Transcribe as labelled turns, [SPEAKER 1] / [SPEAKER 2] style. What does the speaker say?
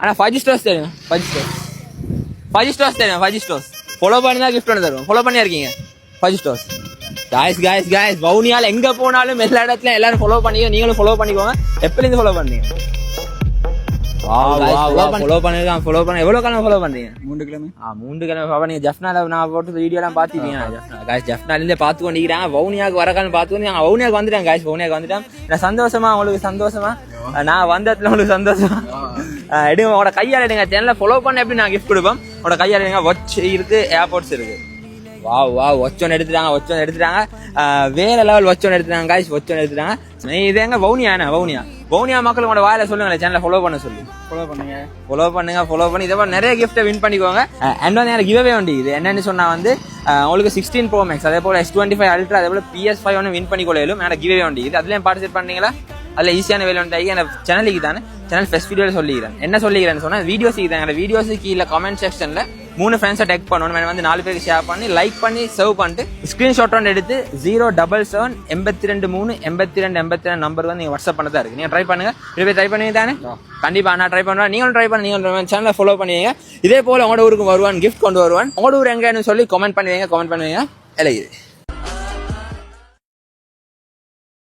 [SPEAKER 1] ஆனால் five stores தெரியும் five stores five stores தெரியும் ஃபைவ் ஸ்டோர்ஸ் ஃபாலோ பண்ணி தான் கிஃப்ட் ஒன்று தருவோம் ஃபாலோ பண்ணி இருக்கீங்க five stores guys guys guys வவுனியால் எங்கே போனாலும் எல்லா இடத்துல எல்லாரும் ஃபாலோ பண்ணிக்கோ நீங்களும் ஃபாலோ பண்ணிக்கோங்க எப்பலேருந்து ஃபாலோ பண்ணீங்க ஃபாலோ பண்ணிருக்கான் ஃபாலோ பண்ண எவ்வளோ காலம் ஃபாலோ பண்ணுறீங்க
[SPEAKER 2] மூன்று கிழமை
[SPEAKER 1] ஆ கிழமை பண்ணி ஜெஃப்னால நான் போட்டு வீடியோலாம் பார்த்துப்பீங்க ஜெஃப்னா காய்ஸ் ஜெஃப்னாலேருந்தே பார்த்து கொண்டிருக்கிறாங்க வவுனியாவுக்கு வர காலம் பார்த்து நாங்கள் வவுனியாவுக்கு வந்துட்டேன் காய்ஸ் வவுனியாவுக்கு வந்துட்டேன் நான் சந்தோஷமா உங்களுக்கு சந்தோஷமா நான் வந்ததுல உங்களுக்கு சந்தோஷமா எடுங்க உங்களோட கையால் எடுங்க. சேனலை ஃபாலோ பண்ண எப்படி நான் கிஃப்ட் கொடுப்போம் உங்களோட கையால் எடுங்க. வாட்ச் இருக்கு ஏர்போர்ட்ஸ் இருக்கு. வா வா ஒன்று எடுத்துட்டாங்க ஒன்று எடுத்துட்டாங்க. வேற லெவல் ஒன்று எடுத்துட்டாங்க காய்ஸ் ஒன்று எடுத்துட்டாங்க. நீ இது எங்க? வவுனியா என்ன? வவுனியா. வவுனியா மக்கள் உங்களோட வாயில சொல்லுங்க சேனலை ஃபாலோ பண்ண சொல்லி.
[SPEAKER 2] ஃபாலோ பண்ணுங்க.
[SPEAKER 1] ஃபாலோ பண்ணுங்க ஃபாலோ பண்ணி. இதை நிறைய கிஃப்ட்டை வின் பண்ணிக்கோங்க. அண்ட் வந்து எனக்கு கிவ்வே உண்டு இது. என்னன்னு சொன்னா வந்து உங்களுக்கு சிக்ஸ்டீன் ப்ரோ மேக்ஸ் அதே போல எஸ் டுவெண்ட்டி ஃபைவ் அல்ட்ரா அதே போல பிஎஸ் ஃபைவ் ஒன்று வின் பண்ணிக்கொள்ளும் எனக்கு கிவ்வே உண்டு இது. அதுலேயும் பார்ட்டிசிபேட் பண்ணீங்களா அதில் ஈஸியான வேலை உண்டாகி அந்த சேனலுக்கு தானே சேனல் ஃபெஸ்ட் வீடியோவில் சொல்லிக்கிறேன். என்ன சொல்லிக்கிறேன்னு சொன்னால் வீடியோஸுக்கு தான். என்னோட வீடியோஸுக்கு கீழே கமெண்ட் செக்ஷனில் மூணு ஃப்ரெண்ட்ஸை டெக் பண்ணணும். வந்து நாலு பேருக்கு ஷேர் பண்ணி லைக் பண்ணி சர்வ் பண்ணிட்டு ஸ்க்ரீன்ஷாட் ஒன்று எடுத்து ஜீரோ டபுள் செவன் எண்பத்தி ரெண்டு மூணு எண்பத்தி ரெண்டு எண்பத்தி ரெண்டு நம்பர் வந்து நீங்கள் வாட்ஸ்அப் பண்ணதா இருக்கு. நீங்கள் ட்ரை பண்ணுங்க. இது ட்ரை பண்ணுவீங்க தானே? கண்டிப்பாக நான் ட்ரை பண்ணுவேன். நீங்களும் ட்ரை பண்ணி நீங்களும் சேனலை ஃபாலோ பண்ணுவீங்க இதே போல் உங்களோட ஊருக்கு வருவான் கிஃப்ட் கொண்டு வருவான். உங்களோட ஊர் எங்கன்னு சொல்லி கமெண்ட் பண்ணுவீங்க கமெண்ட் பண்ணுவீங்க. இது.